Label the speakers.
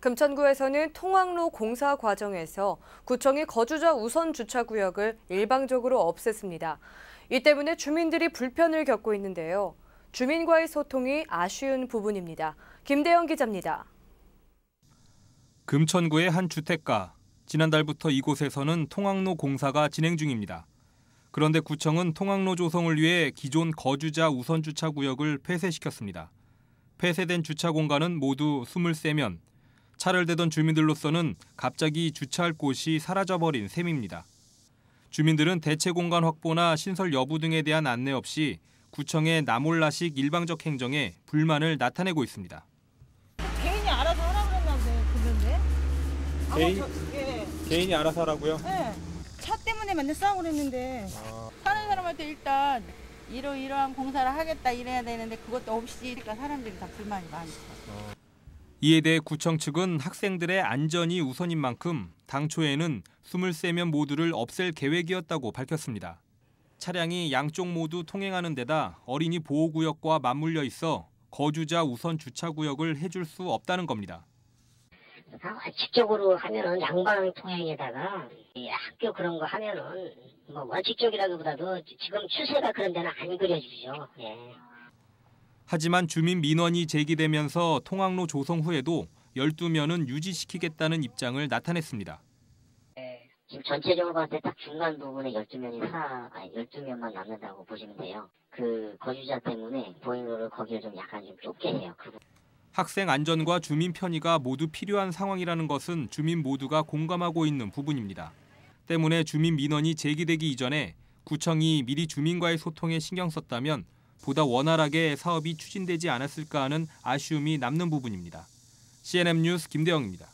Speaker 1: 금천구에서는 통학로 공사 과정에서 구청이 거주자 우선 주차 구역을 일방적으로 없앴습니다. 이 때문에 주민들이 불편을 겪고 있는데요. 주민과의 소통이 아쉬운 부분입니다. 김대영 기자입니다.
Speaker 2: 금천구의 한 주택가. 지난달부터 이곳에서는 통학로 공사가 진행 중입니다. 그런데 구청은 통학로 조성을 위해 기존 거주자 우선 주차 구역을 폐쇄시켰습니다. 폐쇄된 주차 공간은 모두 23면, 차를 대던 주민들로서는 갑자기 주차할 곳이 사라져버린 셈입니다. 주민들은 대체 공간 확보나 신설 여부 등에 대한 안내 없이 구청의 나몰라식 일방적 행정에 불만을 나타내고 있습니다.
Speaker 3: 개인이 알아서 하라 그랬나 그런데.
Speaker 2: 개인?
Speaker 3: 저- 예,
Speaker 2: 개인이 알아서 하라고요?
Speaker 3: 예. 차 때문에 맨날 싸우고 그랬는데.
Speaker 4: 사는 사람한테 일단 이러 이러한 공사를 하겠다 이래야 되는데 그것도 없이 그러니까 사람들이 다 불만이 많죠.
Speaker 2: 이에 대해 구청 측은 학생들의 안전이 우선인 만큼 당초에는 23면 모두를 없앨 계획이었다고 밝혔습니다. 차량이 양쪽 모두 통행하는 데다 어린이 보호구역과 맞물려 있어 거주자 우선 주차구역을 해줄 수 없다는 겁니다.
Speaker 5: 아, 원칙적으로 하면은 양방 통행에다가 이 학교 그런 거 하면은 뭐 원칙적이라기보다도 지금 추세가 그런 데는 안 그려지죠. 예.
Speaker 2: 하지만 주민 민원이 제기되면서 통학로 조성 후에도 12면은 유지시키겠다는 입장을 나타냈습니다.
Speaker 5: 지금 전체적으로 봤을 때 딱 중간 부분에 12면이 사, 아니 12면만 남는다고 보시면 돼요. 그 거주자 때문에 보행로를 거기를 좀 약간 좀 좁게 해요. 그.
Speaker 2: 학생 안전과 주민 편의가 모두 필요한 상황이라는 것은 주민 모두가 공감하고 있는 부분입니다. 때문에 주민 민원이 제기되기 이전에 구청이 미리 주민과의 소통에 신경 썼다면 보다 원활하게 사업이 추진되지 않았을까 하는 아쉬움이 남는 부분입니다. CNN 뉴스 김대영입니다.